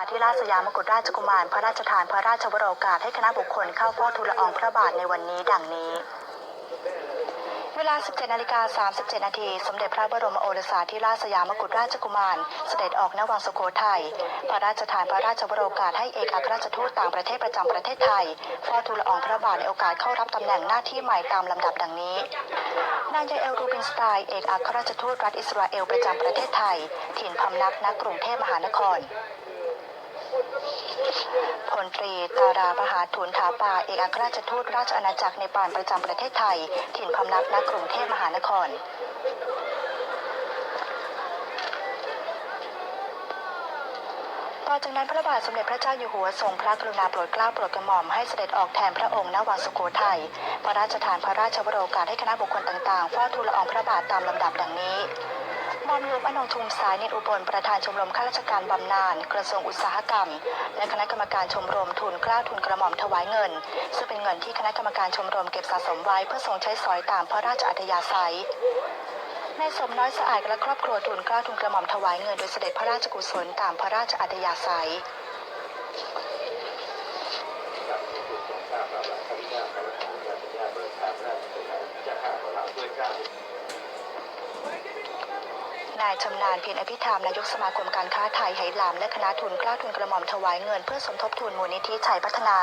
าธิราชสยามกุฎราชกุมาร พระราชทานพระราชวโรกาสให้คณะบุคคลเข้าเฝ้าทูลละอองพระบาทในวันนี้ดังนี้ เวลา 17นาฬิกา37 นาที สมเด็จพระบรมโอรสาธิราชสยามกุฎราชกุมาร เสด็จออกณวังสุโขทัย พระราชทานพระราชวโรกาสให้เอกอัครราชทูตต่างประเทศประจำประเทศไทยเฝ้าทูลละอองพระบาทในโอกาสเข้ารับตำแหน่งหน้าที่ใหม่ตามลำดับดังนี้นายยาเอลรูบินสไตน์เอกอัครราชทูตรัฐอิสราเอลประจำประเทศไทย ถิ่นพำนักณกรุงเทพมหานคร พลตรีตาราปหาทุนถาปาเอกอัครราชทูตราชอาณาจักรในปานประจำประเทศไทย ถิ่นพำนักณกรุงเทพมหานครต่อจากนั้นพระบาทสมเด็จพระเจ้าอยู่หัวทรงพระกรุณาโปรดเกล้าโปรดกระหม่อมให้เสด็จออกแทนพระองค์ณวังสุโขทัยพระราชทานพระราชวโรกาสให้คณะบุคคลต่างๆเฝ้าทูลละอองพระบาทตามลำดับดังนี้ หมอมหลวงอนงทุมสายเนตรอุบลประธานชมรมข้าราชการบำนาญกระทรวงอุตสาหกรรม และคณะกรรมการชมรมทุนกล้าทุนกระหม่อมถวายเงิน ซึ่งเป็นเงินที่คณะกรรมการชมรมเก็บสะสมไว้เพื่อทรงใช้สอยตามพระราชอัธยาศัยในายสมน้อยสะอาดและครอบครัวทุนกล้าทุนกระหม่อมถวายเงินโดยเสด็จพระราชกุศลตามพระราชอัธยาศัย นายชำนาญเพียรอภิธรรมนายกสมาคมการค้าไทยไหหลามและคณะทุนกล้าทุนกระหม่อมถวายเงินเพื่อสมทบทุนมูลนิธิชัยพัฒนา